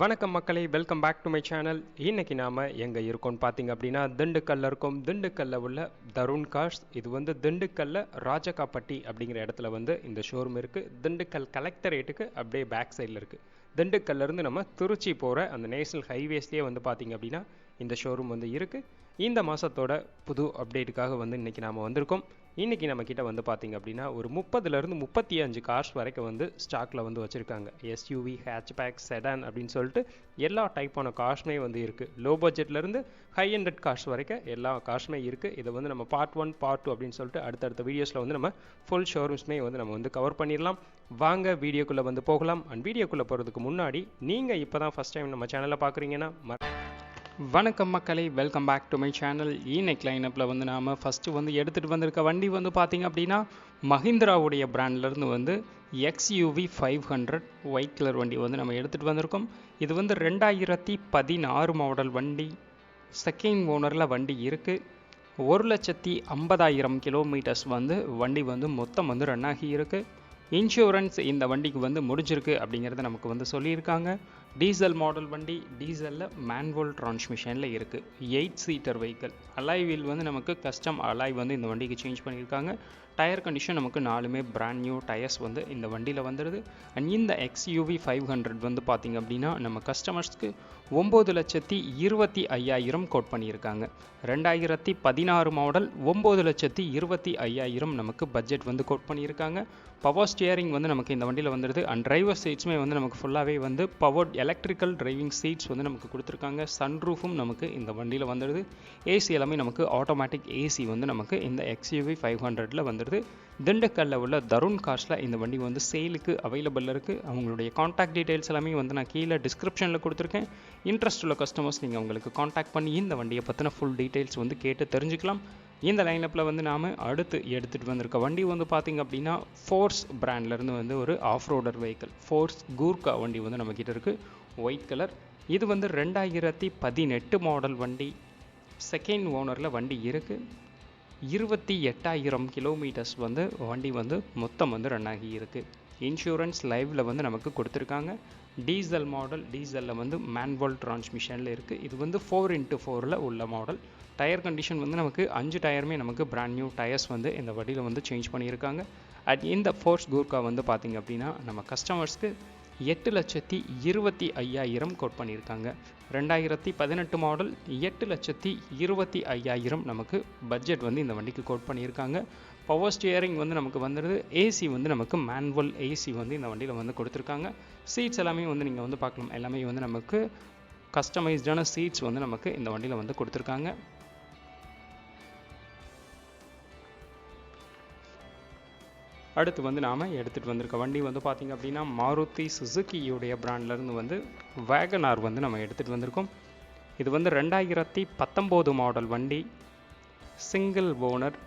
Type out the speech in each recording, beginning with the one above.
வணக்கம் மக்களை welcome back to my channel இன்னைக்கு நாம் எங்கே இருக்கோம்னு பார்த்தீங்க அப்படின்னா திண்டுக்கல்ல இருக்கோம். திண்டுக்கல்ல உள்ள தருண் காஷ். இது வந்து திண்டுக்கல்ல ராஜகாப்பட்டி அப்படிங்கிற இடத்துல வந்து இந்த ஷோரூம் இருக்குது திண்டுக்கல் கலெக்டரேட்டுக்கு அப்படியே பேக் சைடில் இருக்குது திண்டுக்கல்ல இருந்து நம்ம திருச்சி போகிற அந்த நேஷனல் ஹைவேஸ்லேயே வந்து பார்த்தீங்க அப்படின்னா இந்த ஷோரூம் வந்து இருக்குது இந்த மாதத்தோட புது அப்டேட்டுக்காக வந்து இன்றைக்கி நாம் வந்திருக்கோம். இன்றைக்கி நம்ம வந்து பார்த்தீங்க அப்படின்னா ஒரு முப்பதுலேருந்து முப்பத்தி அஞ்சு கார்ஸ் வரைக்கும் வந்து ஸ்டாக்கில் வந்து வச்சுருக்காங்க. எஸ்யூவி ஹேட்ச்பேக் செடான் அப்படின்னு சொல்லிட்டு எல்லா டைப்பான கார்ஸுமே வந்து இருக்குது லோ பட்ஜெட்லேருந்து ஹை ஹண்ட்ரட் கார்ஸ் வரைக்கும் எல்லா கார்ஸுமே இருக்குது இதை வந்து நம்ம பார்ட் ஒன் பார்ட் டூ அப்படின்னு சொல்லிட்டு அடுத்தடுத்த வீடியோஸில் வந்து நம்ம ஃபுல் ஷோரூம்ஸ்மே வந்து நம்ம வந்து கவர் பண்ணிடலாம். வாங்க வீடியோக்குள்ளே வந்து போகலாம். அண்ட் வீடியோக்குள்ளே போகிறதுக்கு முன்னாடி நீங்கள் இப்போ தான் ஃபஸ்ட் டைம் நம்ம சேனலை பார்க்குறீங்கன்னா வணக்கம் மக்களை welcome back to my channel இன்னைக்கு லைனப்பில் வந்து நாம் ஃபஸ்ட்டு வந்து எடுத்துகிட்டு வந்திருக்க வண்டி வந்து பார்த்திங்க அப்படின்னா மஹிந்திராவுடைய பிராண்ட்லேருந்து வந்து XUV five hundred white colour வண்டி வந்து நம்ம எடுத்துகிட்டு வந்திருக்கோம். இது வந்து ரெண்டாயிரத்தி பதினாறு மாடல் வண்டி. செகண்ட் ஓனரில் வண்டி இருக்குது ஒரு லட்சத்தி ஐம்பதாயிரம் கிலோமீட்டர்ஸ் வந்து வண்டி வந்து மொத்தம் வந்து ரன் ஆகி இருக்குது இன்சூரன்ஸ் இந்த வண்டிக்கு வந்து முடிஞ்சிருக்கு அப்படிங்கிறத நமக்கு வந்து சொல்லியிருக்காங்க. டீசல் மாடல் வண்டி டீசலில் மேன்வல் டிரான்ஸ்மிஷனில் இருக்குது eight seater vehicle alloy wheel வந்து நமக்கு கஸ்டம் அலாய் வந்து இந்த வண்டிக்கு சேஞ்ச் பண்ணியிருக்காங்க. டயர் கண்டிஷன் நமக்கு நாலுமே பிராண்ட் நியூ டயர்ஸ் வந்து இந்த வண்டியில் வந்துடுது அண்ட் இந்த எக்ஸ்யூவி ஃபைவ் ஹண்ட்ரட் வந்து பார்த்திங்க அப்படின்னா நம்ம கஸ்டமர்ஸ்க்கு ஒம்பது லட்சத்தி இருபத்தி ஐயாயிரம் கோட் பண்ணியிருக்காங்க. ரெண்டாயிரத்தி பதினாறு மாடல் ஒம்பது லட்சத்தி இருபத்தி ஐயாயிரம் நமக்கு பட்ஜெட் வந்து கோட் பண்ணியிருக்காங்க. பவர் ஸ்டியரிங் வந்து நமக்கு இந்த வண்டியில் வந்துடுது அண்ட் டிரைவர் சீட்ஸுமே வந்து நமக்கு ஃபுல்லாகவே வந்து பவர் எலக்ட்ரிக்கல் டிரைவிங் சீட்ஸ் வந்து நமக்கு கொடுத்துருக்காங்க. சன்ரூஃபும் நமக்கு இந்த வண்டியில் வந்துடுது. ஏசி எல்லாமே நமக்கு ஆட்டோமேட்டிக் ஏசி வந்து நமக்கு இந்த எக்ஸ்யூவி ஃபைவ் ஹண்ட்ரடில் வந்துடுது. திண்டுக்கல்லில் உள்ள தருண் கார்ஸில் இந்த வண்டி வந்து சேலுக்கு அவைலபிள் இருக்குது அவங்களுடைய காண்டாக்ட் டீட்டெயில்ஸ் எல்லாமே வந்து நான் கீழே டிஸ்கிரிப்ஷனில் கொடுத்துருக்கேன். இன்ட்ரெஸ்ட் உள்ள கஸ்டமர்ஸ் நீங்கள் அவங்களுக்கு காண்டாக்ட் பண்ணி இந்த வண்டியை பற்றின ஃபுல் டீட்டெயில்ஸ் வந்து கேட்டு தெரிஞ்சுக்கலாம். இந்த லைனப்பில் வந்து நாம் அடுத்து எடுத்துகிட்டு வந்திருக்க வண்டி வந்து பார்த்திங்க அப்படின்னா ஃபோர்ஸ் பிராண்ட்லேருந்து வந்து ஒரு off roader vehicle Force Gurkha வண்டி வந்து நம்மக்கிட்ட இருக்குது ஒயிட் கலர் இது வந்து ரெண்டாயிரத்தி பதினெட்டு மாடல் வண்டி. செகண்ட் ஓனரில் வண்டி இருக்குது இருபத்தி எட்டாயிரம் கிலோமீட்டர்ஸ் வந்து வண்டி வந்து மொத்தம் வந்து ரன் ஆகி இருக்குது இன்சூரன்ஸ் லைவில் வந்து நமக்கு கொடுத்துருக்காங்க. டீசல் மாடல் டீசலில் வந்து மேன்வல் டிரான்ஸ்மிஷனில் இருக்குது இது வந்து ஃபோர் இன்ட்டு ஃபோரில் உள்ள மாடல் டயர் கண்டிஷன் வந்து நமக்கு அஞ்சு டயருமே நமக்கு பிராண்ட் நியூ டயர்ஸ் வந்து இந்த வண்டியில் வந்து சேஞ்ச் பண்ணியிருக்காங்க. அட் இந்த ஃபோர்ஸ் கூர்கா வந்து பார்த்திங்க அப்படின்னா நம்ம கஸ்டமர்ஸ்க்கு எட்டு லட்சத்தி இருபத்தி ஐயாயிரம் கோட் பண்ணியிருக்காங்க. ரெண்டாயிரத்தி பதினெட்டு மாடல் எட்டு லட்சத்தி இருபத்தி ஐயாயிரம் நமக்கு பட்ஜெட் வந்து இந்த வண்டிக்கு கோட் பண்ணியிருக்காங்க. பவர் ஸ்டியரிங் வந்து நமக்கு வந்துடுது ஏசி வந்து நமக்கு மேனுவல் ஏசி வந்து இந்த வண்டியில் வந்து கொடுத்துருக்காங்க. சீட்ஸ் எல்லாமே வந்து நீங்கள் வந்து பார்க்கலாம் எல்லாமே வந்து நமக்கு கஸ்டமைஸ்டான சீட்ஸ் வந்து நமக்கு இந்த வண்டியில் வந்து கொடுத்துருக்காங்க. அடுத்து வந்து நாம் எடுத்துகிட்டு வந்திருக்க வண்டி வந்து பார்த்திங்க அப்படின்னா மாருதி சுசுக்கியுடைய பிராண்ட்லேருந்து வந்து வேகனார் வந்து நம்ம எடுத்துகிட்டு வந்திருக்கோம். இது வந்து ரெண்டாயிரத்தி பத்தொம்போது மாடல் வண்டி. சிங்கிள் ஓனர்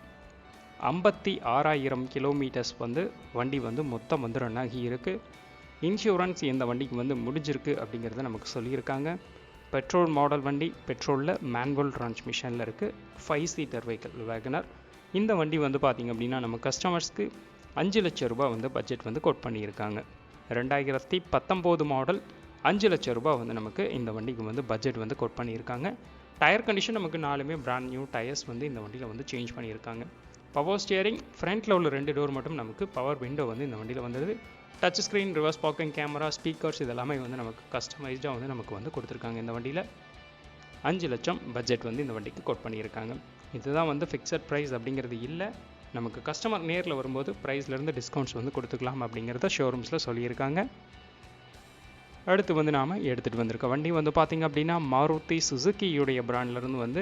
ஐம்பத்தி ஆறாயிரம் கிலோமீட்டர்ஸ் வந்து வண்டி வந்து மொத்தம் வந்து ரன் ஆகி இருக்குது இன்சூரன்ஸ் இந்த வண்டிக்கு வந்து முடிஞ்சிருக்கு அப்படிங்கிறத நமக்கு சொல்லியிருக்காங்க. பெட்ரோல் மாடல் வண்டி பெட்ரோலில் மேனுவல் டிரான்ஸ்மிஷனில் இருக்குது ஃபைவ் சீட்டர் வெஹிக்கிள் வேகனர் இந்த வண்டி வந்து பார்த்திங்க அப்படின்னா நம்ம கஸ்டமர்ஸ்க்கு அஞ்சு லட்ச ரூபா வந்து பட்ஜெட் வந்து கோட் பண்ணியிருக்காங்க. ரெண்டாயிரத்தி பத்தொம்போது மாடல் அஞ்சு லட்ச ரூபாய் வந்து நமக்கு இந்த வண்டிக்கு வந்து பட்ஜெட் வந்து கோட் பண்ணியிருக்காங்க. டயர் கண்டிஷன் நமக்கு நாலுமே பிராண்ட் நியூ டயர்ஸ் வந்து இந்த வண்டியில் வந்து சேஞ்ச் பண்ணியிருக்காங்க. பவர் ஸ்டியரிங் ஃப்ரண்ட்டில் உள்ள ரெண்டு டோர் மட்டும் நமக்கு பவர் விண்டோ வந்து இந்த வண்டியில் வந்துடுது touch screen reverse parking camera speakers இதெல்லாமே வந்து நமக்கு கஸ்டமைஸ்டாக வந்து நமக்கு வந்து கொடுத்துருக்காங்க இந்த வண்டியில். அஞ்சு லட்சம் பட்ஜெட் வந்து இந்த வண்டிக்கு கோட் பண்ணியிருக்காங்க. இதுதான் வந்து ஃபிக்ஸட் ப்ரைஸ் அப்படிங்கிறது இல்லை. நமக்கு கஸ்டமர் நேரில் வரும்போது ப்ரைஸ்லேருந்து டிஸ்கவுண்ட்ஸ் வந்து கொடுத்துக்கலாம் அப்படிங்கிறத ஷோரூம்ஸில் சொல்லியிருக்காங்க. அடுத்து வந்து நாம் எடுத்துகிட்டு வந்திருக்க வண்டி வந்து பார்த்திங்க அப்படின்னா மாருதி சுசுக்கியுடைய பிராண்ட்லேருந்து வந்து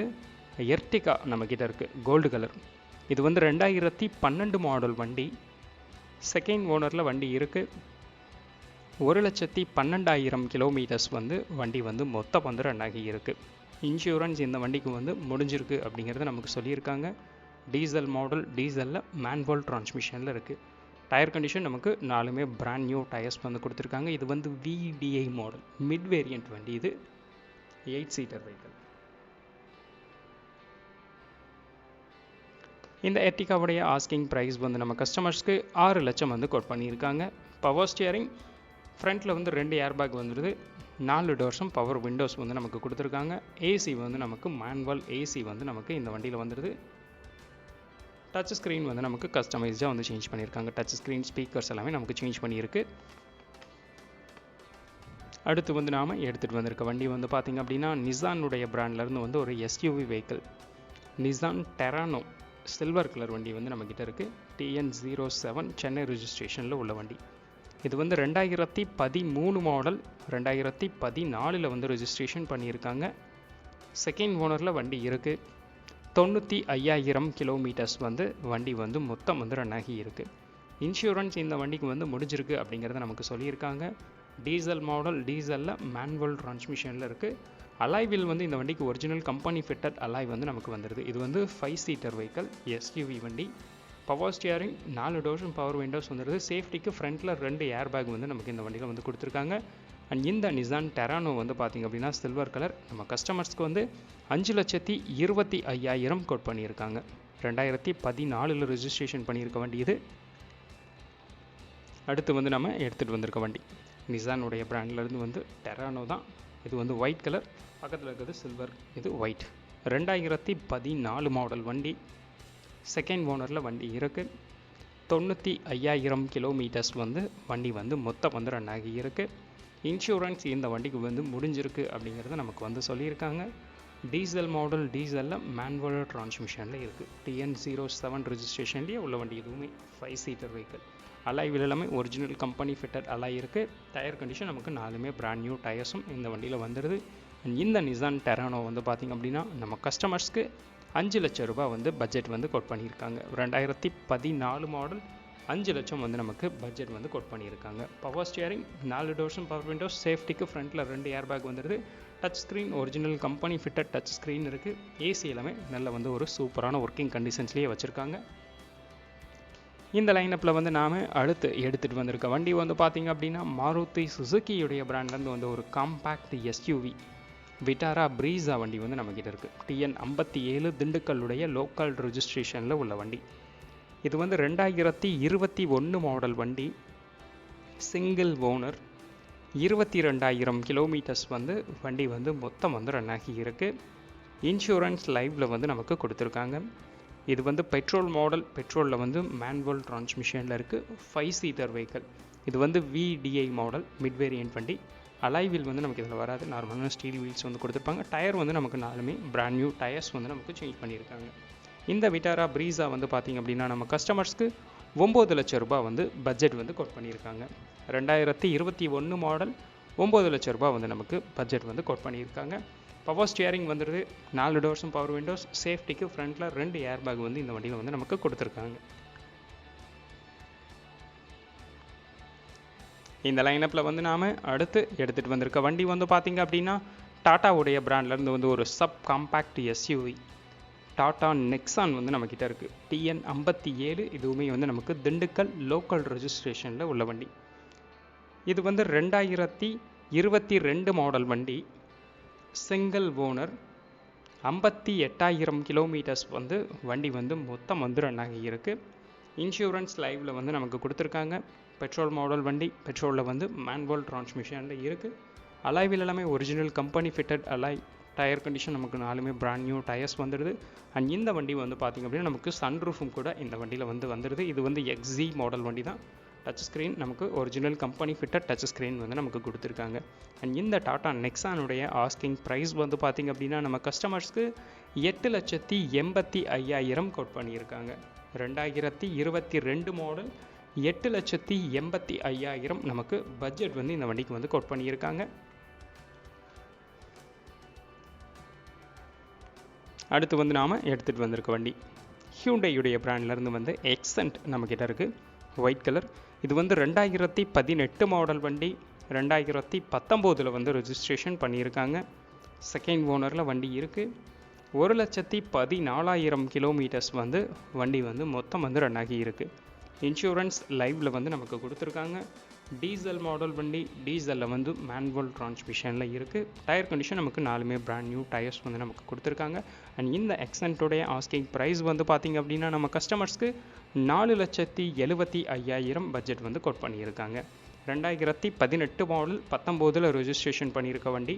எர்டிகா நம்மக்கிட்ட இருக்குது கோல்டு கலர் இது வந்து ரெண்டாயிரத்தி பன்னெண்டு மாடல் வண்டி. செகண்ட் ஓனரில் வண்டி இருக்குது ஒரு லட்சத்தி பன்னெண்டாயிரம் கிலோமீட்டர்ஸ் வந்து வண்டி வந்து மொத்தம் வந்து ரன் ஆகி இருக்குது இன்சூரன்ஸ் இந்த வண்டிக்கு வந்து முடிஞ்சிருக்கு அப்படிங்கிறத நமக்கு சொல்லியிருக்காங்க. டீசல் மாடல் டீசலில் மேன்வல் டிரான்ஸ்மிஷனில் இருக்குது டயர் கண்டிஷன் நமக்கு நாலுமே பிராண்ட் நியூ டயர்ஸ் வந்து கொடுத்துருக்காங்க. இது வந்து விடிஐ மாடல் மிட் வேரியண்ட் வண்டி இது. எயிட் சீட்டர் வெஹிக்கல் இந்த எர்டிகாவுடைய ஆஸ்கிங் ப்ரைஸ் வந்து நம்ம கஸ்டமர்ஸ்க்கு ஆறு லட்சம் வந்து கோட் பண்ணியிருக்காங்க. பவர் ஸ்டியரிங் ஃப்ரண்ட்டில் வந்து ரெண்டு ஏர் பேக் வந்துடுது நாலு டோர்ஸும் பவர் விண்டோஸ் வந்து நமக்கு கொடுத்துருக்காங்க. ஏசி வந்து நமக்கு மேனுவல் ஏசி வந்து நமக்கு இந்த வண்டியில் வந்துடுது டச் ஸ்க்ரீன் வந்து நமக்கு கஸ்டமைஸ்டாக வந்து சேஞ்ச் பண்ணியிருக்காங்க. டச் ஸ்க்ரீன் ஸ்பீக்கர்ஸ் எல்லாமே நமக்கு சேஞ்ச் பண்ணியிருக்கு. அடுத்து வந்து நாம் எடுத்துகிட்டு வந்திருக்க வண்டி வந்து பார்த்திங்க அப்படின்னா நிசானுடைய பிராண்ட்லேருந்து வந்து ஒரு SUV vehicle Nissan Terrano silver colour வண்டி வந்து நம்மக்கிட்ட இருக்குது டிஎன் ஜீரோ செவன் சென்னை ரிஜிஸ்ட்ரேஷனில் உள்ள வண்டி. இது வந்து ரெண்டாயிரத்தி பதிமூணு மாடல் ரெண்டாயிரத்தி பதினாலில் வந்து ரிஜிஸ்ட்ரேஷன் பண்ணியிருக்காங்க. செகண்ட் ஓனரில் வண்டி இருக்குது தொண்ணூற்றி ஐயாயிரம் கிலோமீட்டர்ஸ் வந்து வண்டி வந்து மொத்தம் வந்து ரன் ஆகி இருக்குது இன்சூரன்ஸ் இந்த வண்டிக்கு வந்து முடிஞ்சிருக்கு அப்படிங்கிறத நமக்கு சொல்லியிருக்காங்க. டீசல் மாடல் டீசலில் மேனுவல் டிரான்ஸ்மிஷனில் இருக்குது அலாய்வில் வந்து இந்த வண்டிக்கு ஒரிஜினல் கம்பெனி ஃபிட்டட் அலாய் வந்து நமக்கு வந்துடுது இது வந்து ஃபைவ் சீட்டர் வெஹிக்கல் எஸ்யூவி வண்டி. பவர் ஸ்டியரிங் நாலு டோர்ஸும் பவர் விண்டோஸ் வந்துடுது சேஃப்டிக்கு ஃப்ரண்ட்டில் ரெண்டு ஏர் பேக் வந்து நமக்கு இந்த வண்டியில் வந்து கொடுத்துருக்காங்க. அண்ட் இந்த நிசான் டெரானோ வந்து பார்த்திங்க அப்படின்னா சில்வர் கலர் நம்ம கஸ்டமர்ஸ்க்கு வந்து அஞ்சு லட்சத்தி இருபத்தி ஐயாயிரம் கோட் பண்ணியிருக்காங்க. ரெண்டாயிரத்தி பதினாலில் ரிஜிஸ்ட்ரேஷன் பண்ணியிருக்க வண்டி இது. அடுத்து வந்து நம்ம எடுத்துகிட்டு வந்திருக்க வண்டி. நிசானுடைய பிராண்ட்லேருந்து வந்து டெரானோ தான். இது வந்து ஒயிட் கலர் பக்கத்தில் இருக்கிறது சில்வர் இது ஒயிட் ரெண்டாயிரத்தி பதினாலு மாடல் வண்டி. செகண்ட் ஓனரில் வண்டி இருக்குது தொண்ணூற்றி ஐயாயிரம் கிலோமீட்டர்ஸ் வந்து வண்டி வந்து மொத்தம் வந்து ரன் ஆகி இருக்குது இன்சூரன்ஸ் இந்த வண்டிக்கு வந்து முடிஞ்சிருக்கு அப்படிங்கிறத நமக்கு வந்து சொல்லியிருக்காங்க. டீசல் மாடல் டீசலில் மேனுவல் டிரான்ஸ்மிஷனில் இருக்குது டிஎன் ஜீரோ செவன் ரிஜிஸ்ட்ரேஷன்லேயே உள்ள வண்டி எதுவுமே five seater vehicle alloy wheel எல்லாமே ஒரிஜினல் கம்பெனி ஃபிட்டட் அலாய் இருக்குது டயர் கண்டிஷன் நமக்கு நாலுமே பிராண்ட் நியூ டயர்ஸும் இந்த வண்டியில் வந்துடுது இந்த நிசான் டெரானோ வந்து பார்த்திங்க அப்படின்னா நம்ம கஸ்டமர்ஸ்க்கு அஞ்சு லட்சம் ரூபாய் வந்து பட்ஜெட் வந்து கோட் பண்ணியிருக்காங்க. ரெண்டாயிரத்தி பதினாலு மாடல் அஞ்சு லட்சம் வந்து நமக்கு பட்ஜெட் வந்து கோட் பண்ணியிருக்காங்க. பவர் ஸ்டியரிங் நாலு டோர்ஸும் பவர் விண்டோஸ் சேஃப்டிக்கு ஃப்ரண்ட்டில் ரெண்டு ஏர் பேக் வந்துடுது touch screen original company fitted touch screen இருக்குது ஏசி எல்லாமே நல்ல வந்து ஒரு சூப்பரான ஒர்க்கிங் கண்டிஷன்ஸ்லேயே வச்சுருக்காங்க. இந்த லைனப்பில் வந்து நாம் அடுத்து எடுத்துகிட்டு வந்திருக்க வண்டி வந்து பார்த்திங்க அப்படின்னா மாருதி சுசுக்கியுடைய பிராண்ட்லேருந்து வந்து ஒரு காம்பேக்ட் எஸ்யூவி விட்டாரா ப்ரீஸா வண்டி வந்து நம்மக்கிட்ட இருக்குது டிஎன் ஐம்பத்தி ஏழு திண்டுக்கல்லுடைய லோக்கல் ரிஜிஸ்ட்ரேஷனில் உள்ள வண்டி. இது வந்து ரெண்டாயிரத்தி இருபத்தி ஒன்று மாடல் வண்டி. சிங்கிள் ஓனர் இருபத்தி ரெண்டாயிரம் கிலோமீட்டர்ஸ் வந்து வண்டி வந்து மொத்தம் வந்து ரன் ஆகி இருக்குது இன்சூரன்ஸ் லைவில் வந்து நமக்கு கொடுத்துருக்காங்க. இது வந்து பெட்ரோல் மாடல் பெட்ரோலில் வந்து மேனுவல் டிரான்ஸ்மிஷனில் இருக்குது ஃபைவ் சீட்டர் வெஹிக்கல் இது வந்து விடிஐ மாடல் மிட் வேரியன்ட் வண்டி. அலாய் வீல் வந்து நமக்கு இதில் வராது. நார்மலான ஸ்டீல் வீல்ஸ் வந்து கொடுத்துருப்பாங்க. டயர் வந்து நமக்கு நாலுமே பிராண்ட் நியூ டயர்ஸ் வந்து நமக்கு சேஞ்ச் பண்ணியிருக்காங்க. இந்த விட்டாரா ப்ரீஸா வந்து பார்த்திங்க அப்படின்னா நம்ம கஸ்டமர்ஸ்க்கு ஒம்பது லட்ச ரூபாய் வந்து பட்ஜெட் வந்து கோட் பண்ணியிருக்காங்க. ரெண்டாயிரத்தி இருபத்தி ஒன்று மாடல் ஒம்பது லட்ச ரூபாய் வந்து நமக்கு பட்ஜெட் வந்து கோட் பண்ணியிருக்காங்க. பவர் ஸ்டியரிங் வந்துடுது நாலு டோர்ஸும் பவர் விண்டோஸ் சேஃப்டிக்கு ஃப்ரண்ட்டில் ரெண்டு ஏர் பேக் வந்து இந்த வண்டியில் வந்து நமக்கு கொடுத்துருக்காங்க. இந்த லைனப்பில் வந்து நாம் அடுத்து எடுத்துகிட்டு வந்திருக்க வண்டி வந்து பார்த்திங்க அப்படின்னா டாட்டாவுடைய பிராண்ட்லேருந்து வந்து ஒரு sub compact SUV Tata Nexon வந்து நம்மக்கிட்ட இருக்குது டிஎன் ஐம்பத்தி ஏழு இதுவுமே வந்து நமக்கு திண்டுக்கல் லோக்கல் ரெஜிஸ்ட்ரேஷனில் உள்ள வண்டி. இது வந்து ரெண்டாயிரத்தி இருபத்தி ரெண்டு மாடல் வண்டி. சிங்கிள் ஓனர் ஐம்பத்தி எட்டாயிரம் கிலோமீட்டர்ஸ் வந்து வண்டி வந்து மொத்தம் வந்து ரன் ஆகி இருக்குது இன்சூரன்ஸ் லைவில் வந்து நமக்கு கொடுத்துருக்காங்க. பெட்ரோல் மாடல் வண்டி பெட்ரோலில் வந்து மேனுவல் டிரான்ஸ்மிஷனில் இருக்குது அலாய்வில் எல்லாமே original company fitted alloy tyre condition நமக்கு நாலுமே பிராண்ட் நியூ டயர்ஸ் வந்துடுது. அண்ட் இந்த வண்டி வந்து பார்த்திங்க அப்படின்னா நமக்கு சன்ரூஃபும் கூட இந்த வண்டியில் வந்து வந்துடுது. இது வந்து எக்ஸி மாடல் வண்டி தான் டச் ஸ்க்ரீன் நமக்கு original company fitted touch screen வந்து நமக்கு கொடுத்துருக்காங்க. அண்ட் இந்த டாடா நெக்ஸானுடைய ஆஸ்கிங் ப்ரைஸ் வந்து பார்த்திங்க அப்படின்னா நம்ம கஸ்டமர்ஸ்க்கு எட்டு லட்சத்தி எண்பத்தி ஐயாயிரம் கோட் பண்ணியிருக்காங்க. ரெண்டாயிரத்தி இருபத்தி ரெண்டு மாடல் எட்டு லட்சத்தி எண்பத்தி ஐயாயிரம் நமக்கு பட்ஜெட் வந்து இந்த வண்டிக்கு வந்து கோட் பண்ணியிருக்காங்க. அடுத்து வந்து நாம் எடுத்துகிட்டு வந்திருக்க வண்டி. ஹியூண்டையுடைய பிராண்ட்லேருந்து வந்து எக்ஸன்ட் நம்மக்கிட்ட இருக்குது ஒயிட் கலர் இது வந்து ரெண்டாயிரத்தி பதினெட்டு மாடல் வண்டி ரெண்டாயிரத்தி பத்தொம்போதில் வந்து ரெஜிஸ்ட்ரேஷன் பண்ணியிருக்காங்க. செகண்ட் ஓனரில் வண்டி இருக்குது ஒரு லட்சத்தி பதினாலாயிரம் கிலோமீட்டர்ஸ் வந்து வண்டி வந்து மொத்தம் வந்து ரன் ஆகி இருக்குது இன்சூரன்ஸ் லைவில் வந்து நமக்கு கொடுத்துருக்காங்க. டீசல் மாடல் வண்டி டீசலில் வந்து மேன்வல் டிரான்ஸ்மிஷனில் இருக்குது டயர் கண்டிஷன் நமக்கு நாலுமே பிராண்ட் நியூ டயர்ஸ் வந்து நமக்கு கொடுத்துருக்காங்க. அண்ட் இந்த எக்ஸன்ட்டோடைய ஆஸ்கிங் ப்ரைஸ் வந்து பார்த்திங்க அப்படின்னா நம்ம கஸ்டமர்ஸ்க்கு நாலு லட்சத்தி எழுபத்தி ஐயாயிரம் பட்ஜெட் வந்து கோட் பண்ணியிருக்காங்க. ரெண்டாயிரத்தி பதினெட்டு மாடல் பத்தொம்போதில் ரெஜிஸ்ட்ரேஷன் பண்ணியிருக்க வண்டி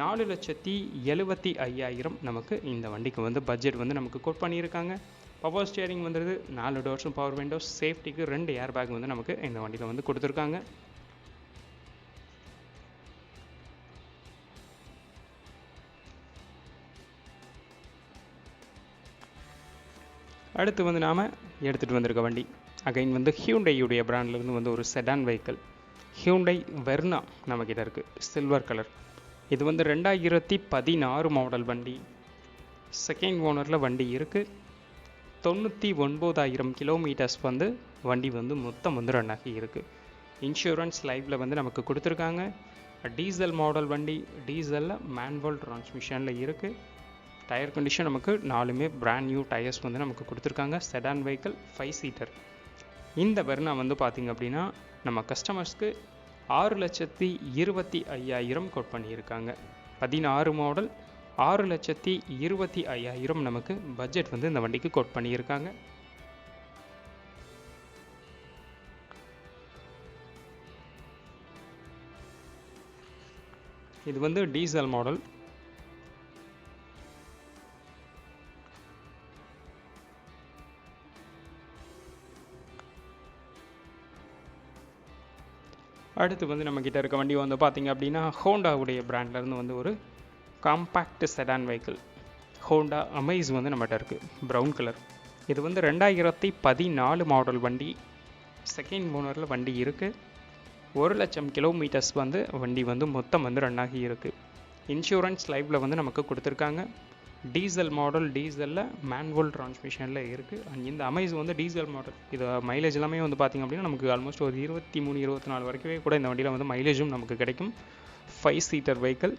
நாலு லட்சத்தி எழுபத்தி ஐயாயிரம் நமக்கு இந்த வண்டிக்கு வந்து பட்ஜெட் வந்து நமக்கு கோட் பண்ணியிருக்காங்க. பவர் ஸ்டியரிங் வந்துடுது நாலு டோர்ஸும் பவர் விண்டோஸ் சேஃப்டிக்கு ரெண்டு ஏர் பேக் வந்து நமக்கு இந்த வண்டியில் வந்து கொடுத்துருக்காங்க. அடுத்து வந்து நாம் எடுத்துகிட்டு வந்திருக்க வண்டி. அகைன் வந்து ஹியூண்டையுடைய பிராண்ட்லேருந்து வந்து ஒரு செடான் வெஹிக்கிள் ஹியூண்டை வெர்னா நம்மக்கிட்ட இருக்குது சில்வர் கலர் இது வந்து ரெண்டாயிரத்தி பதினாறு மாடல் வண்டி. செகண்ட் ஓனரில் வண்டி இருக்குது தொண்ணூற்றி ஒன்பதாயிரம் கிலோமீட்டர்ஸ் வந்து வண்டி வந்து மொத்தம் வந்து ரன் ஆகி இருக்குது இன்சூரன்ஸ் லைஃப்பில் வந்து நமக்கு கொடுத்துருக்காங்க. டீசல் மாடல் வண்டி டீசலில் மேன்வல் டிரான்ஸ்மிஷனில் இருக்குது டயர் கண்டிஷன் நமக்கு நாலுமே பிராண்ட் நியூ டயர்ஸ் வந்து நமக்கு கொடுத்துருக்காங்க. செடான் வெஹிக்கிள் ஃபைவ் சீட்டர் இந்த வெர்னா வந்து பார்த்திங்க அப்படின்னா நம்ம கஸ்டமர்ஸ்க்கு ஆறு லட்சத்தி இருபத்தி ஐயாயிரம் கோட் பண்ணியிருக்காங்க. பதினாறு மாடல் ஆறு லட்சத்தி இருபத்தி ஐயாயிரம் நமக்கு பட்ஜெட் வந்து இந்த வண்டிக்கு கோட் பண்ணியிருக்காங்க. இது வந்து டீசல் மாடல் அடுத்து வந்து நம்மக்கிட்ட இருக்க வண்டி வந்து பார்த்திங்க அப்படின்னா ஹோண்டாவுடைய பிராண்ட்லேருந்து வந்து ஒரு compact sedan vehicle Honda Amaze வந்து நம்மகிட்ட இருக்குது ப்ரௌன் கலர் இது வந்து ரெண்டாயிரத்தி பதினாலு மாடல் வண்டி. செகண்ட் ஓனரில் வண்டி இருக்குது ஒரு லட்சம் கிலோமீட்டர்ஸ் வந்து வண்டி வந்து மொத்தம் வந்து ரன் ஆகி இருக்குது இன்சூரன்ஸ் லைஃப்பில் வந்து நமக்கு கொடுத்துருக்காங்க. டீசல் மாடல் டீசலில் மேன்வல் டிரான்ஸ்மிஷனில் இருக்குது அண்ட் இந்த அமைஸ் வந்து டீசல் மாடல் இது மைலேஜ் எல்லாமே வந்து பார்த்திங்க அப்படின்னா நமக்கு ஆல்மோஸ்ட் ஒரு இருபத்தி மூணு இருபத்தி நாலு வரைக்கும் கூட இந்த வண்டியில் வந்து மைலேஜும் நமக்கு கிடைக்கும். Five seater vehicle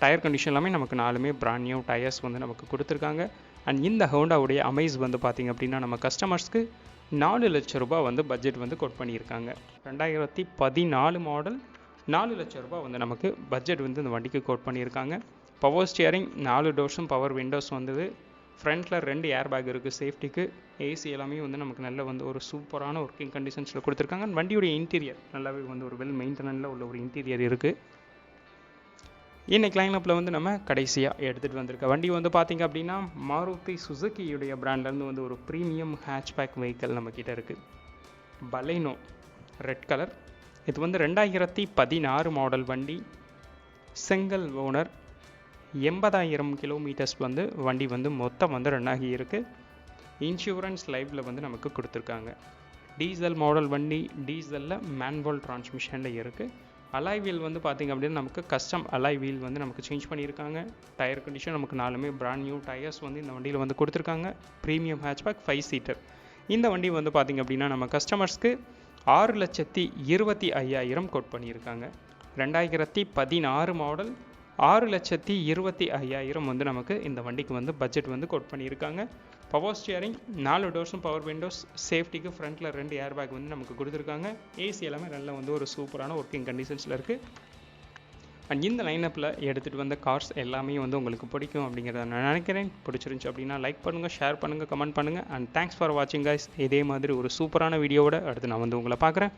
tyre condition எல்லாமே நமக்கு நாலுமே பிராண்ட் நியூ டயர்ஸ் வந்து நமக்கு கொடுத்துருக்காங்க. அண்ட் இந்த ஹோண்டாவுடைய அமைஸ் வந்து பார்த்திங்க அப்படின்னா நம்ம கஸ்டமர்ஸ்க்கு நாலு லட்ச ரூபாய் வந்து பட்ஜெட் வந்து கோட் பண்ணியிருக்காங்க. ரெண்டாயிரத்தி பதினாலு மாடல் நாலு லட்ச ரூபாய் வந்து நமக்கு பட்ஜெட் வந்து இந்த வண்டிக்கு கோட் பண்ணியிருக்காங்க. பவர் ஸ்டியரிங் நாலு டோர்ஸும் பவர் விண்டோஸ் வந்தது. ஃப்ரண்ட்டில் ரெண்டு ஏர் பேக் இருக்குது சேஃப்டிக்கு ஏசி எல்லாமே வந்து நமக்கு நல்ல வந்து ஒரு சூப்பரான ஒர்க்கிங் கண்டிஷன்ஸில் கொடுத்துருக்காங்க. வண்டியுடைய இன்டீரியர் நல்லாவே வந்து ஒரு வெல் மெயின்டெனனில் உள்ள ஒரு இன்டீரியர் இருக்குது இன்றைக்கு லைனப்பில் வந்து நம்ம கடைசியாக எடுத்துகிட்டு வந்திருக்க வண்டி வந்து பார்த்திங்க அப்படின்னா மாருதி சுசுக்கியுடைய பிராண்ட்லேருந்து வந்து ஒரு ப்ரீமியம் ஹேட்ச்பேக் வெஹிக்கல் நம்மக்கிட்ட இருக்குது பலைனோ ரெட் கலர் இது வந்து ரெண்டாயிரத்தி பதினாறு மாடல் வண்டி. செங்கல் ஓனர் எண்பதாயிரம் கிலோமீட்டர்ஸ் வந்து வண்டி வந்து மொத்தம் வந்து ரன் ஆகி இருக்குது இன்சூரன்ஸ் லைஃப்பில் வந்து நமக்கு கொடுத்துருக்காங்க. டீசல் மாடல் வண்டி டீசலில் மேன்வல் டிரான்ஸ்மிஷனில் இருக்குது அலாய் வீல் வந்து பார்த்திங்க அப்படின்னா நமக்கு கஸ்டம் அலாய் வீல் வந்து நமக்கு சேஞ்ச் பண்ணியிருக்காங்க. டயர் கண்டிஷன் நமக்கு நாலுமே பிராண்ட் நியூ டயர்ஸ் வந்து இந்த வண்டியில் வந்து கொடுத்துருக்காங்க. ப்ரீமியம் ஹேட்ச்பேக் ஃபைவ் சீட்டர் இந்த வண்டி வந்து பார்த்திங்க அப்படின்னா நம்ம கஸ்டமர்ஸ்க்கு ஆறு லட்சத்தி இருபத்தி ஐயாயிரம் கோட் பண்ணியிருக்காங்க. ரெண்டாயிரத்தி பதினாறு மாடல் ஆறு லட்சத்தி இருபத்தி ஐயாயிரம் வந்து நமக்கு இந்த வண்டிக்கு வந்து பட்ஜெட் வந்து கோட் பண்ணியிருக்காங்க. பவர் ஸ்டியரிங் நாலு டோர்ஸும் பவர் விண்டோஸ் சேஃப்டிக்கு ஃப்ரண்ட்டில் ரெண்டு ஏர் பேக் வந்து நமக்கு கொடுத்துருக்காங்க. ஏசி எல்லாமே நல்ல வந்து ஒரு சூப்பரான ஒர்க்கிங் கண்டிஷன்ஸில் இருக்குது அண்ட் இந்த லைனப்பில் எடுத்துகிட்டு வந்த கார்ஸ் எல்லாமே வந்து உங்களுக்கு பிடிக்கும் அப்படிங்கிறத நான் நினைக்கிறேன். பிடிச்சிருந்துச்சு அப்படின்னா லைக் பண்ணுங்கள் ஷேர் பண்ணுங்கள் கமெண்ட் பண்ணுங்கள் அண்ட் தேங்க்ஸ் ஃபார் வாட்சிங் கைஸ் இதே மாதிரி ஒரு சூப்பரான வீடியோவோட அடுத்து நான் வந்து உங்களை பார்க்குறேன்.